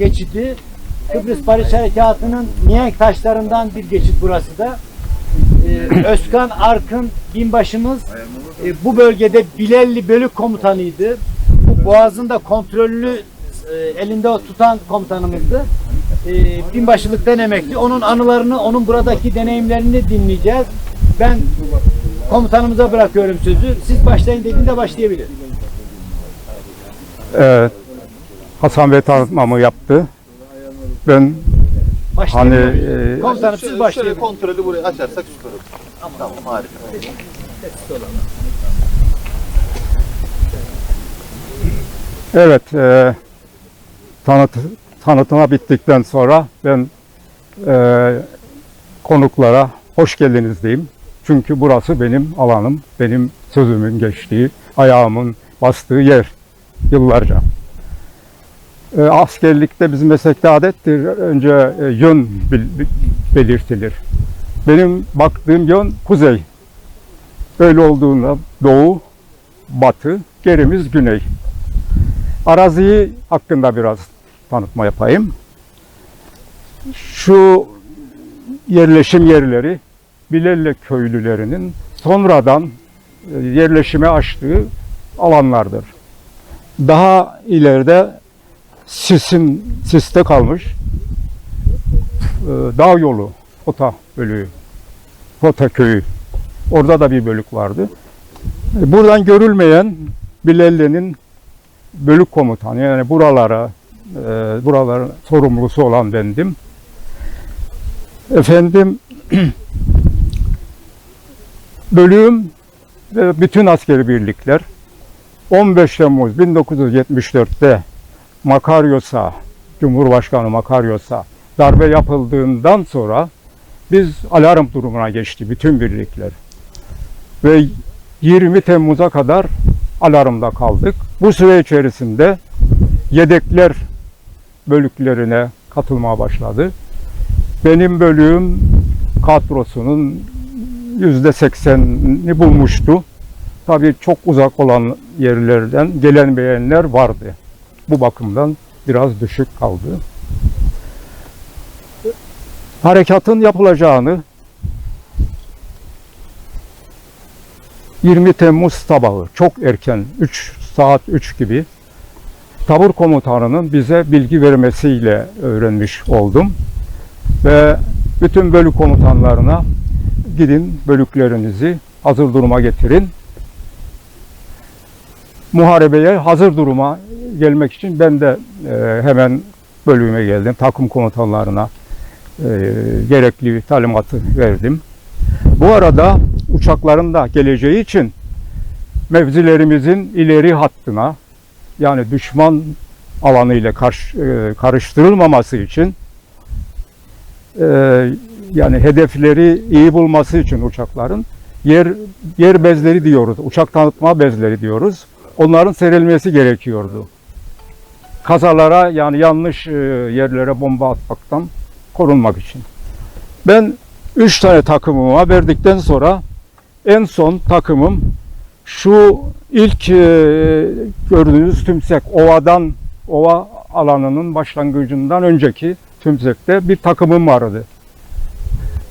geçidi. Kıbrıs Barış Harekatı'nın mihenk taşlarından bir geçit burası da. Ee, Özkan Arkın binbaşımız e, bu bölgede Bilelli Bölük Komutanıydı. Bu boğazın da kontrollü e, elinde tutan komutanımızdı. E, binbaşılıktan emekli. Onun anılarını, onun buradaki deneyimlerini dinleyeceğiz. Ben komutanımıza bırakıyorum sözü. Siz başlayın dediğinde başlayabilir. Evet. Hasan Bey tanıtmamı yaptı. Ben hani e, Komutanım siz başlayın. şöyle kontrolü buraya açarsak süper olur. Tamam, harika. evet e, tanıt, tanıtıma bittikten sonra ben e, konuklara hoş geldiniz diyeyim. Çünkü burası benim alanım, benim sözümün geçtiği, ayağımın bastığı yer yıllarca. E, askerlikte bizim meslekte adettir. Önce e, yön belirtilir. Benim baktığım yön kuzey. Öyle olduğunda doğu, batı, gerimiz güney. Araziyi hakkında biraz tanıtma yapayım. Şu yerleşim yerleri Bilelle köylülerinin sonradan e, yerleşime açtığı alanlardır. Daha ileride Sis'in Sis'te kalmış e, dağ yolu Fota bölüğü Fota köyü orada da bir bölük vardı. E, Buradan görülmeyen Bilelli'nin bölük komutanı yani buralara e, buraların sorumlusu olan bendim. Efendim bölüğüm ve bütün askeri birlikler 15 Temmuz 1974'te Makaryos'a, Cumhurbaşkanı Makaryos'a darbe yapıldığından sonra biz alarm durumuna geçti bütün birlikler. Ve 20 Temmuz'a kadar alarmda kaldık. Bu süre içerisinde yedekler bölüklerine katılmaya başladı. Benim bölüğüm kadrosunun yüzde seksenini bulmuştu. Tabii çok uzak olan yerlerden gelemeyenler vardı. Bu bakımdan biraz düşük kaldı. Harekatın yapılacağını 20 Temmuz sabahı çok erken 3 saat 3 gibi tabur komutanının bize bilgi vermesiyle öğrenmiş oldum. Ve bütün bölük komutanlarına gidin bölüklerinizi hazır duruma getirin. Muharebeye hazır duruma gelmek için ben de e, hemen bölüğüme geldim. Takım komutanlarına e, gerekli talimatı verdim. Bu arada uçakların da geleceği için mevzilerimizin ileri hattına yani düşman alanıyla karş, e, karıştırılmaması için e, yani hedefleri iyi bulması için uçakların yer yer bezleri diyoruz. Uçak tanıtma bezleri diyoruz. Onların serilmesi gerekiyordu. Kazalara yani yanlış e, yerlere bomba atmaktan korunmak için. Ben üç tane takımıma verdikten sonra en son takımım şu ilk e, gördüğünüz tümsek ovadan ova alanının başlangıcından önceki tümsekte bir takımım vardı.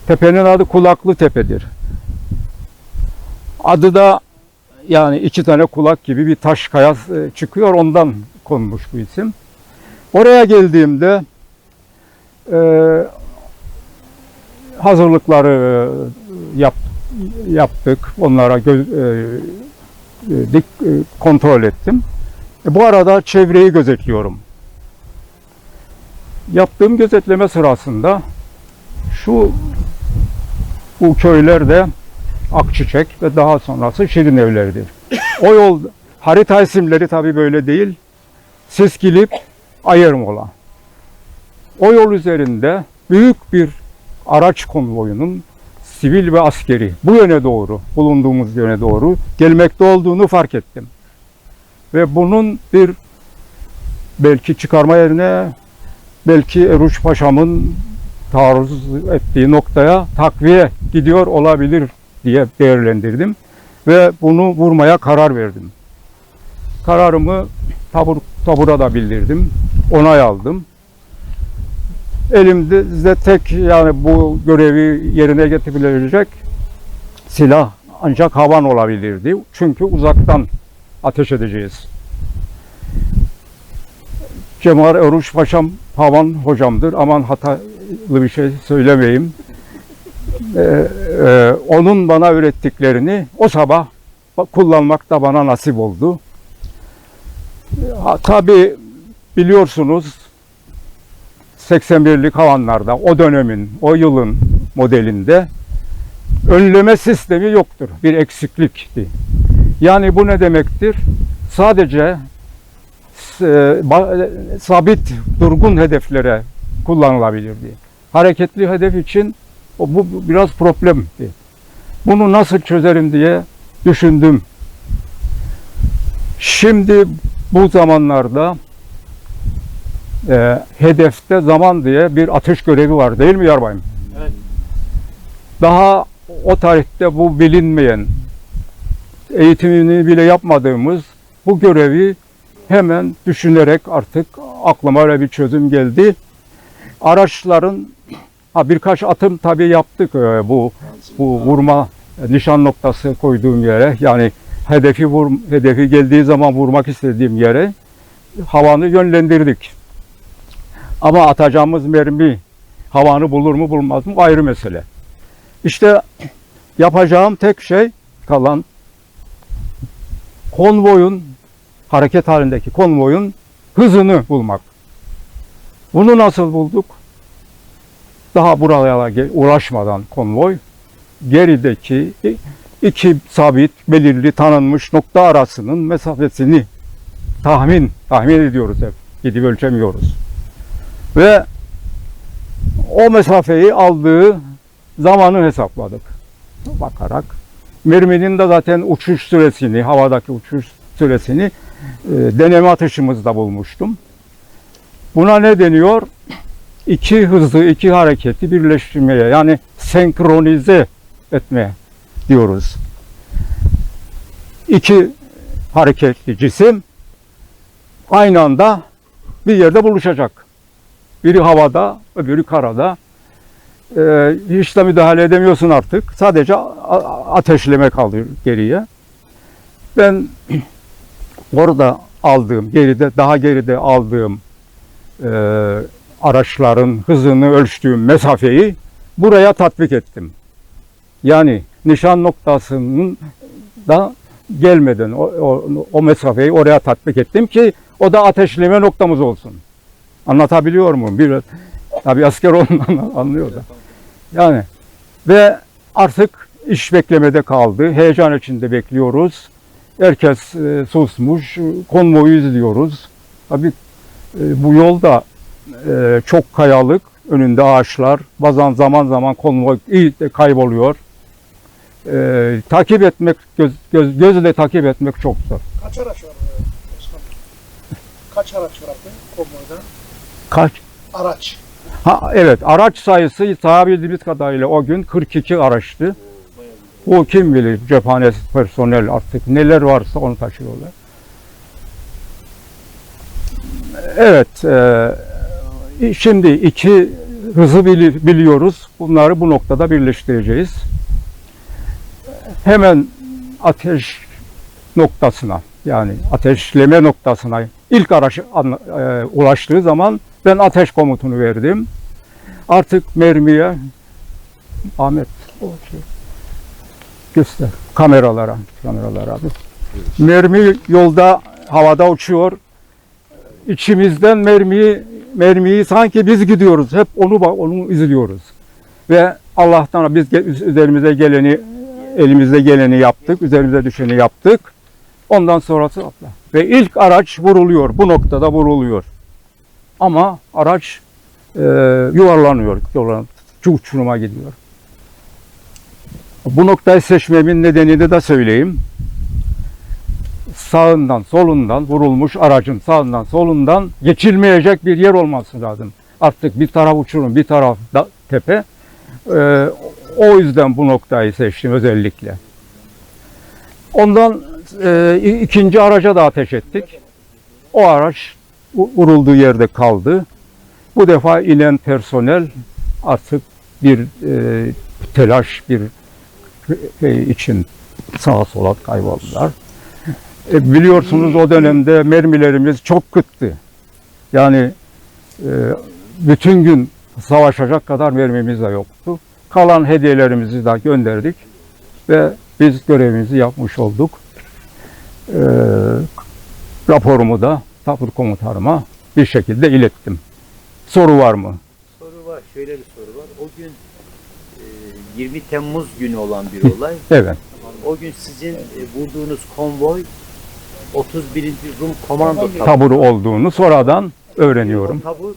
Tepenin adı Kulaklı Tepe'dir. Adı da yani iki tane kulak gibi bir taş kaya e, çıkıyor ondan konmuş bu isim. Oraya geldiğimde e, hazırlıkları e, yap, yaptık. Onlara göz, e, e, dik e, kontrol ettim. E, bu arada çevreyi gözetliyorum. Yaptığım gözetleme sırasında şu bu köylerde Akçiçek ve daha sonrası Şirin evleridir. O yol harita isimleri tabii böyle değil. Seskilip Ayırmola. O yol üzerinde büyük bir araç konvoyunun sivil ve askeri bu yöne doğru, bulunduğumuz yöne doğru gelmekte olduğunu fark ettim. Ve bunun bir belki çıkarma yerine belki Eruç Paşa'mın taarruz ettiği noktaya takviye gidiyor olabilir diye değerlendirdim ve bunu vurmaya karar verdim. Kararımı tabur, tabura da bildirdim, onay aldım. Elimde tek yani bu görevi yerine getirebilecek silah ancak havan olabilirdi. Çünkü uzaktan ateş edeceğiz. Cemal Oruç Paşam havan hocamdır. Aman hatalı bir şey söylemeyeyim. Ee, e, onun bana öğrettiklerini o sabah kullanmak da bana nasip oldu. Ha, tabii biliyorsunuz 81'lik havanlarda o dönemin, o yılın modelinde önleme sistemi yoktur. Bir eksiklikti. Yani bu ne demektir? Sadece e, sabit, durgun hedeflere kullanılabilirdi. Hareketli hedef için bu biraz problemdi. Bunu nasıl çözerim diye düşündüm. Şimdi bu zamanlarda e, hedefte zaman diye bir ateş görevi var değil mi Yarbayım? Evet. Daha o tarihte bu bilinmeyen, eğitimini bile yapmadığımız bu görevi hemen düşünerek artık aklıma öyle bir çözüm geldi. Araçların ha birkaç atım tabii yaptık e, bu bu vurma e, nişan noktası koyduğum yere yani hedefi vur hedefi geldiği zaman vurmak istediğim yere havanı yönlendirdik. Ama atacağımız mermi havanı bulur mu bulmaz mı ayrı mesele. İşte yapacağım tek şey kalan konvoyun hareket halindeki konvoyun hızını bulmak. Bunu nasıl bulduk? Daha buraya gel- uğraşmadan konvoy gerideki iki sabit belirli tanınmış nokta arasının mesafesini tahmin tahmin ediyoruz hep. Gidip ölçemiyoruz. Ve o mesafeyi aldığı zamanı hesapladık. Bakarak merminin de zaten uçuş süresini, havadaki uçuş süresini e, deneme atışımızda bulmuştum. Buna ne deniyor? İki hızı, iki hareketi birleştirmeye yani senkronize etme diyoruz. İki hareketli cisim aynı anda bir yerde buluşacak. Biri havada, öbürü karada. Ee, hiç de müdahale edemiyorsun artık. Sadece ateşleme kalıyor geriye. Ben orada aldığım, geride daha geride aldığım e, araçların hızını ölçtüğüm mesafeyi buraya tatbik ettim. Yani nişan noktasının da gelmeden o, o, o mesafeyi oraya tatbik ettim ki o da ateşleme noktamız olsun. Anlatabiliyor muyum? Bir, tabii asker olmadan anlıyor da. Yani ve artık iş beklemede kaldı. Heyecan içinde bekliyoruz. Herkes e, susmuş. Konvoyu izliyoruz. Tabii e, bu yolda e, çok kayalık. Önünde ağaçlar. Bazen zaman zaman konvoy kayboluyor. E, takip etmek, göz, göz, gözle takip etmek çok zor. Kaç araç var e, Özkan? Kaç araç var abi konvoyda? Kaç? Araç. Ha, evet araç sayısı sahabildiğimiz kadarıyla o gün 42 araçtı. O kim bilir cephane personel artık neler varsa onu taşıyorlar. Evet e, şimdi iki hızı bili- biliyoruz. Bunları bu noktada birleştireceğiz. Hemen ateş noktasına yani ateşleme noktasına ilk araç e, ulaştığı zaman ben ateş komutunu verdim. Artık mermiye Ahmet göster kameralara kameralara abi. Mermi yolda havada uçuyor. İçimizden mermiyi mermiyi sanki biz gidiyoruz. Hep onu bak onu izliyoruz. Ve Allah'tan biz üzerimize geleni elimizde geleni yaptık. Üzerimize düşeni yaptık. Ondan sonrası atla. Ve ilk araç vuruluyor. Bu noktada vuruluyor. Ama araç e, yuvarlanıyor. Yuvarlan, uçuruma gidiyor. Bu noktayı seçmemin nedenini de söyleyeyim. Sağından, solundan vurulmuş aracın sağından, solundan geçilmeyecek bir yer olması lazım. Artık bir taraf uçurum, bir taraf da, tepe. E, o yüzden bu noktayı seçtim özellikle. Ondan e, ikinci araca da ateş ettik. O araç vu- vurulduğu yerde kaldı. Bu defa inen personel artık bir e, telaş, bir şey için sağa sola kayboldular. E, biliyorsunuz o dönemde mermilerimiz çok kıttı. Yani e, bütün gün savaşacak kadar mermimiz de yoktu. Kalan hediyelerimizi de gönderdik ve biz görevimizi yapmış olduk. E, raporumu da tabur komutanıma bir şekilde ilettim. Soru var mı? Soru var. Şöyle bir soru var. O gün e, 20 Temmuz günü olan bir olay. Evet. O gün sizin e, vurduğunuz konvoy 31. Rum Komando taburu. Taburu olduğunu sonradan öğreniyorum. O tabur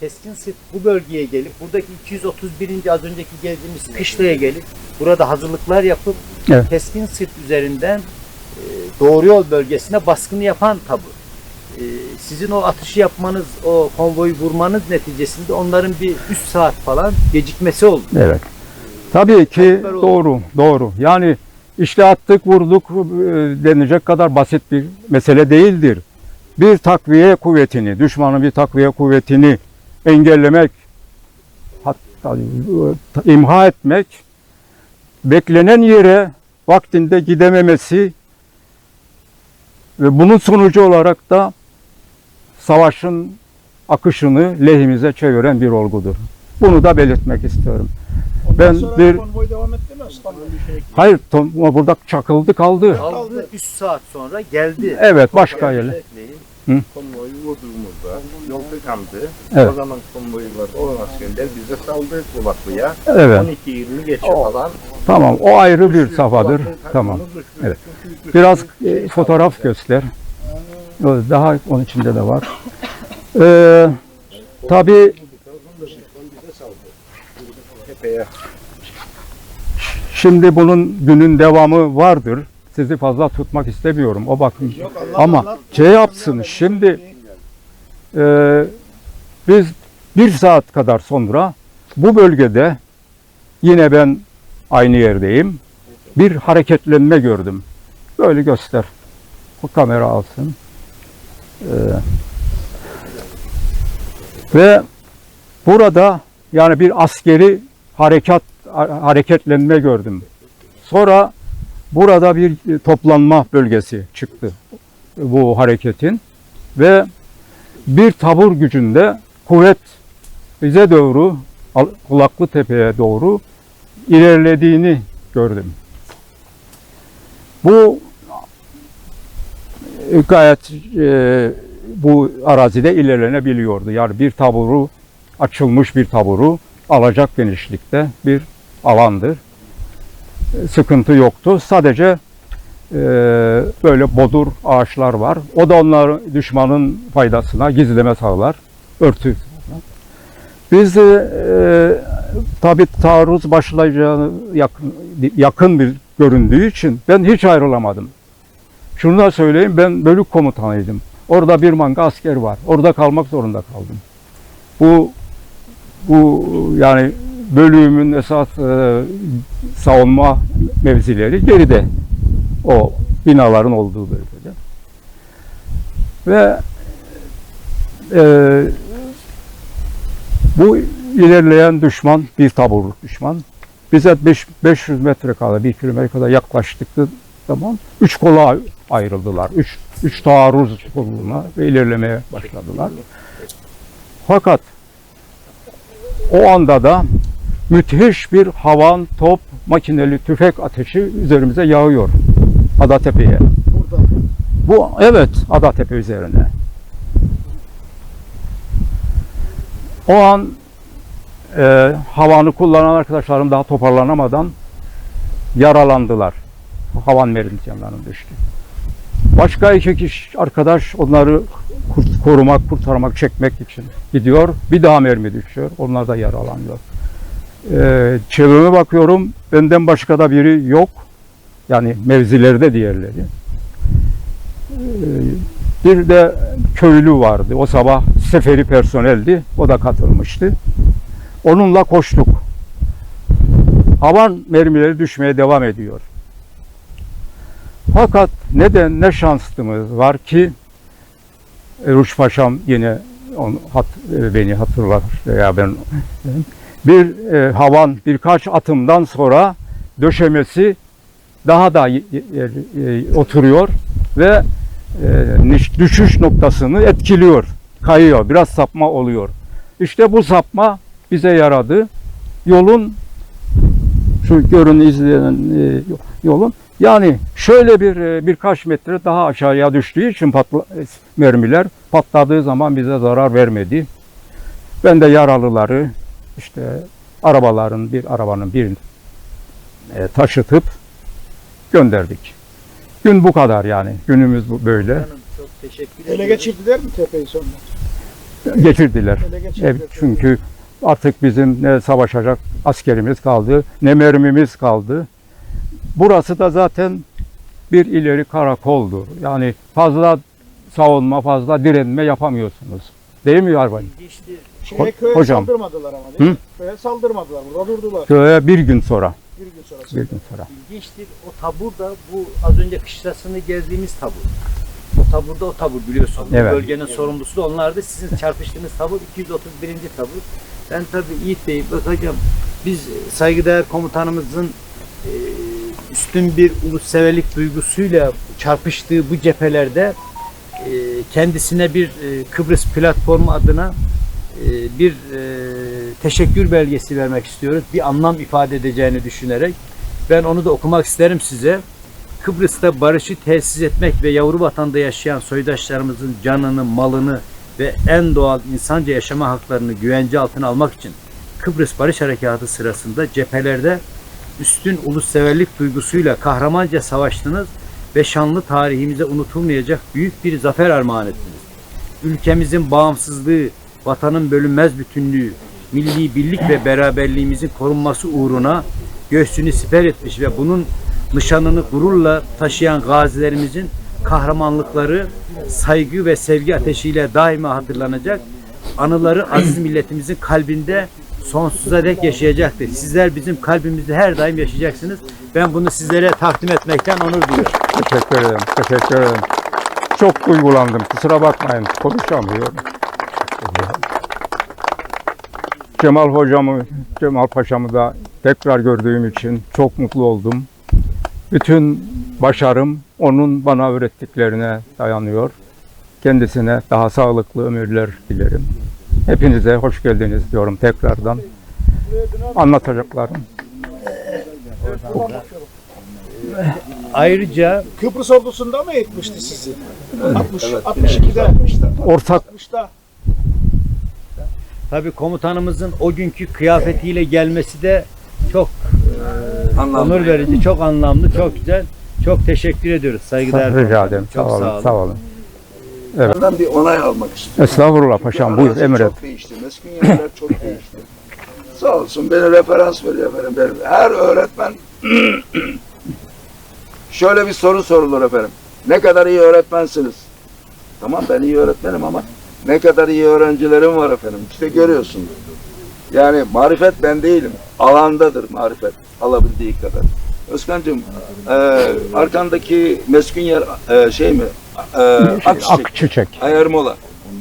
keskin sırt bu bölgeye gelip buradaki 231. az önceki geldiğimiz kışlaya gelip burada hazırlıklar yapıp Evet. keskin sırt üzerinden e, doğru yol bölgesine baskını yapan tabur. E, sizin o atışı yapmanız, o konvoyu vurmanız neticesinde onların bir 3 saat falan gecikmesi oldu. Evet. Tabii ki doğru, doğru. Yani işte attık, vurduk e, denilecek kadar basit bir mesele değildir. Bir takviye kuvvetini, düşmanın bir takviye kuvvetini engellemek, hatta e, imha etmek, beklenen yere vaktinde gidememesi ve bunun sonucu olarak da savaşın akışını lehimize çeviren bir olgudur. Bunu da belirtmek istiyorum. Ondan Ben sonra bir- konvoy devam etti mi İstanbul'a? Hayır, Tom- burada çakıldı kaldı. Aldı 3 saat sonra geldi. Evet, başka yerler. Hı? Konvoyu vurduğumuzda yol tıkandı. Evet. O zaman konvoylar olan askerler bize saldı Kulaklı'ya. Evet, 12-20 geçe falan. tamam. O ayrı bir safhadır. Kulaklı'nın Tamam. Evet. Biraz e, fotoğraf göster. O Daha onun içinde de var. Ee, tabii şimdi bunun günün devamı vardır. Sizi fazla tutmak istemiyorum. O bakın. Ama Allah. şey yapsın şimdi e, biz bir saat kadar sonra bu bölgede yine ben aynı yerdeyim. Bir hareketlenme gördüm. Böyle göster. Bu kamera alsın. E, ve burada yani bir askeri harekat hareketlenme gördüm. Sonra burada bir e, toplanma bölgesi çıktı bu hareketin ve bir tabur gücünde kuvvet bize doğru Kulaklı Tepe'ye doğru ilerlediğini gördüm. Bu e, gayet e, bu arazide ilerlenebiliyordu. Yani bir taburu açılmış bir taburu alacak genişlikte bir alandır. Sıkıntı yoktu. Sadece e, böyle bodur ağaçlar var. O da onlar düşmanın faydasına gizleme sağlar, örtü. Biz e, tabi taarruz başlayacağını yakın, yakın bir göründüğü için ben hiç ayrılamadım. Şunu da söyleyeyim ben bölük komutanıydım. Orada bir manga asker var. Orada kalmak zorunda kaldım. Bu bu yani bölümün esas e, savunma mevzileri geride o binaların olduğu bölgede. Ve e, bu ilerleyen düşman bir taburluk düşman. Bize beş- 500 metre kadar, bir kilometre kadar yaklaştıkları zaman üç kola ayrıldılar. Üç, üç taarruz koluna ve ilerlemeye başladılar. Fakat o anda da müthiş bir havan, top, makineli tüfek ateşi üzerimize yağıyor. Adatepe'ye. Burada. Bu evet Adatepe üzerine. O an e, havanı kullanan arkadaşlarım daha toparlanamadan yaralandılar. Havan mermicanlarının düştü. Başka iki kişi arkadaş onları kurt- korumak, kurtarmak, çekmek için gidiyor. Bir daha mermi düşüyor. Onlar da yaralanıyor. E, çevreme bakıyorum. Benden başka da biri yok. Yani mevzilerde diğerleri. Bir de köylü vardı. O sabah seferi personeldi. O da katılmıştı. Onunla koştuk. Havan mermileri düşmeye devam ediyor. Fakat neden ne şanslımız var ki Ruç Paşam yine onu hat, e, beni hatırlar veya ben bir e, havan birkaç atımdan sonra döşemesi daha da y- e, oturuyor ve e, düşüş noktasını etkiliyor, kayıyor, biraz sapma oluyor. İşte bu sapma bize yaradı. Yolun şu görün izleyen e, yolun yani şöyle bir e, birkaç metre daha aşağıya düştüğü için patla, e, mermiler patladığı zaman bize zarar vermedi. Ben de yaralıları işte arabaların bir arabanın birini e, taşıtıp gönderdik. Gün bu kadar yani. Günümüz bu böyle. Hanım, çok teşekkür Ele ederim. geçirdiler mi tepeyi sonra? Geçirdiler. Ele geçirdiler. Evet, çünkü artık bizim ne savaşacak askerimiz kaldı, ne mermimiz kaldı. Burası da zaten bir ileri karakoldu. Yani fazla savunma, fazla direnme yapamıyorsunuz. Değil mi Yarbayım? Geçti. Şeye Ho- köye hocam. saldırmadılar ama değil Hı? mi? Köye saldırmadılar. Burada durdular. Köye bir gün sonra, Bir gün sonra. bir gün sonra. İlginçtir. O tabur da bu az önce kışlasını gezdiğimiz tabur. O taburda o tabur biliyorsun. Bu Evet. bölgenin sorumlusu da onlardı. Sizin çarpıştığınız tabur 231. tabur. Ben tabii Yiğit Bey bakacağım. Biz saygıdeğer komutanımızın e, üstün bir ulusseverlik duygusuyla çarpıştığı bu cephelerde e, kendisine bir e, Kıbrıs platformu adına bir e, teşekkür belgesi vermek istiyoruz. Bir anlam ifade edeceğini düşünerek ben onu da okumak isterim size. Kıbrıs'ta barışı tesis etmek ve yavru vatanda yaşayan soydaşlarımızın canını, malını ve en doğal insanca yaşama haklarını güvence altına almak için Kıbrıs Barış Harekatı sırasında cephelerde üstün ulusseverlik duygusuyla kahramanca savaştınız ve şanlı tarihimize unutulmayacak büyük bir zafer armağan ettiniz. Ülkemizin bağımsızlığı, vatanın bölünmez bütünlüğü, milli birlik ve beraberliğimizin korunması uğruna göğsünü siper etmiş ve bunun nişanını gururla taşıyan gazilerimizin kahramanlıkları saygı ve sevgi ateşiyle daima hatırlanacak. Anıları aziz milletimizin kalbinde sonsuza dek yaşayacaktır. Sizler bizim kalbimizde her daim yaşayacaksınız. Ben bunu sizlere takdim etmekten onur duyuyorum. Teşekkür ederim, teşekkür ederim. Çok duygulandım, kusura bakmayın, konuşamıyorum. Cemal hocamı, Cemal Paşa'mı da tekrar gördüğüm için çok mutlu oldum. Bütün başarım onun bana öğrettiklerine dayanıyor. Kendisine daha sağlıklı ömürler dilerim. Hepinize hoş geldiniz diyorum tekrardan. Anlatacaklarım. Ayrıca Kıbrıs ordusunda mı eğitmişti sizi? 60, 62'de. 60'da. Ortak 60'da. Tabii komutanımızın o günkü kıyafetiyle gelmesi de çok e, onur verici, çok anlamlı, çok güzel. Çok teşekkür ediyoruz saygıdeğer rica ederim. Çok sağ olun. Sağ olun. Ondan bir onay almak istiyorum. Estağfurullah paşam buyur emret. Çok değişti. Meskin yerler çok değişti. Sağ olsun beni referans veriyor efendim. Benim- Her öğretmen şöyle bir soru sorulur efendim. Ne kadar iyi öğretmensiniz? Tamam ben iyi öğretmenim ama ne kadar iyi öğrencilerim var efendim. İşte görüyorsunuz. Yani marifet ben değilim. Alandadır marifet. Alabildiği kadar. Özkan'cığım e, arkandaki meskun yer e, şey mi? E, Akçiçek. Akçiçek. Ayarmola.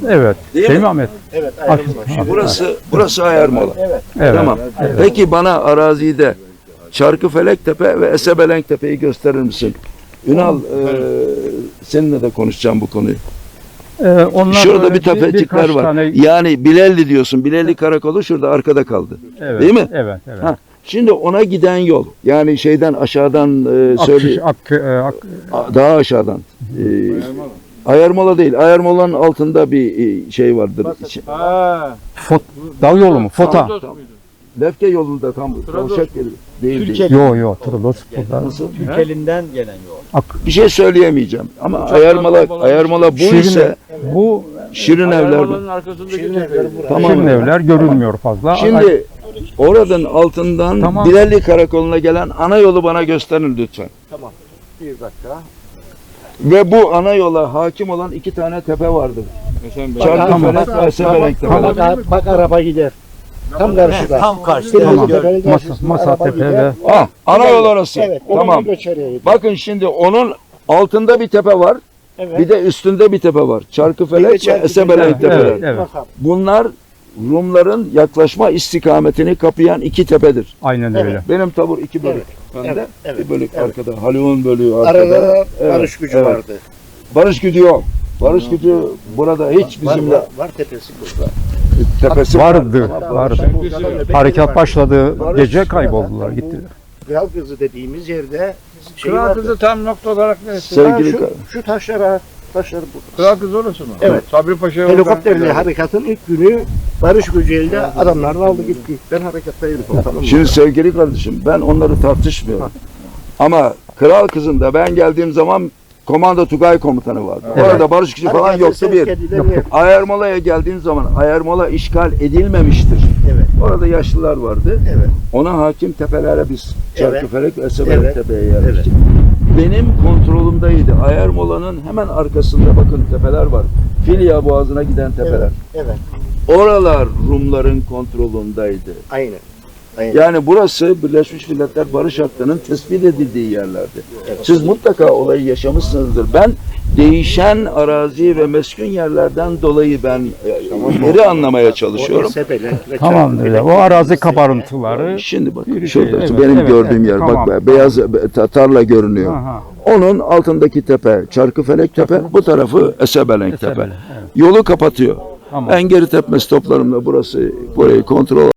Evet. Değil Şey mi? mi Ahmet? Evet Ak- ayrılmış. Burası burası Ayarmola. Evet. Evet. Tamam. Peki bana arazide Çarkıfelektepe ve Esebelenktepe'yi gösterir misin? Ünal, e, seninle de konuşacağım bu konuyu. Ee, onlar Şurada bir tepecikler birkaç var. tane- Yani Bilelli diyorsun. Bilelli karakolu şurada arkada kaldı. Evet, Değil mi? Evet, evet. Ha, Şimdi ona giden yol. Yani şeyden aşağıdan e, söyle ak, e, ak, a- daha aşağıdan. E, Ayarmola değil. Ayarmola'nın altında bir e, şey vardır. İçi- fot, dağ yolu mu? Fota. Lefke yolunda tam bu. Kavşak yeri. Değil, değil. Yo yo, Trabzon. Fota. Nasıl? Türkelinden gelen yol. Bir şey söyleyemeyeceğim. Ama ayarmala ayarmala bu Şirin- ise Bu şirin evler evleri burası. Tamam. Şirin evler görünmüyor fazla. Şimdi oradan altından Tamam. Bilalli Karakolu'na gelen ana yolu bana gösterin lütfen. Bir dakika. Ve bu ana yola hakim olan iki tane tepe vardır. Çarkıfelek ve Esebelenk tepe. Bak, bak araba gider. Tam karşıda. Tam karşıda. Tamam. gördüm. Masa, masa tepe ve Ah, ana yol orası. Evet. Tamam. Tamam. Göçeriye gider. Bakın şimdi onun altında bir tepe var. Evet. Bir de üstünde bir tepe var. Çarkıfelek ve Çarkıfelek, Esebelenk evet, tepeler. evet, evet. Bakalım. Bunlar Rumların yaklaşma istikametini kapayan iki tepedir. Aynen Evet. öyle. Benim tabur iki bölük. Bende Evet, evet, bir bölük evet. arkada. Haluk'un bölüğü arkada. Arada Evet, barış gücü evet. vardı. Barış gücü yok. Barış gücü burada hiç Var, bizimle var, var tepesi burada. Tepesi Vardı, vardı. Harekat başladı, Barış- gece kayboldular, Bu gittiler. Kral kızı dediğimiz yerde şey Kral vardı. kızı tam nokta olarak neresi? sevgili Ha, şu, şu taşlara, taşları burada. Kral kızı orası mı? Evet. Sabri Paşa'ya Helikopterle harekatın ilk günü barış gücüyle adamlarla aldı gitti. Ben harekattaydım komutanım. Şimdi sevgili kardeşim ben onları tartışmıyorum. Ama kral kızında ben geldiğim zaman komando Tugay komutanı vardı. Evet. Orada barış gücü falan Harekatı yoktu bir. edilen yer. Ayarmola'ya geldiğin zaman Ayarmola işgal edilmemiştir. Evet. Orada yaşlılar vardı. Evet. Ona hakim tepelere biz Evet. Çarkıfelek ve Esebelek Evet. tepeye yerleştik. Benim kontrolümdeydi. Ayarmola'nın hemen arkasında bakın tepeler var. Filya Boğazı'na giden tepeler. Evet. Oralar Rumların kontrolündeydi. Aynen. Aynen. Yani burası Birleşmiş Milletler Barış Hakları'nın tespit edildiği yerlerdi. Siz mutlaka olayı yaşamışsınızdır. Ben değişen arazi ve meskun yerlerden dolayı ben e, yeri anlamaya çalışıyorum. O Sebele ve Tamam öyle. O arazi kabarıntıları. Şimdi bak şurada evet, benim evet, gördüğüm evet, yer tamam, bak be, beyaz e, ta- tarla görünüyor. Aha, Onun altındaki tepe Çarkıfelek tepe, bu tarafı Esebelenk tepe. Yolu kapatıyor. Tamam. Ben geri tepme stoplarımla burası burayı kontrol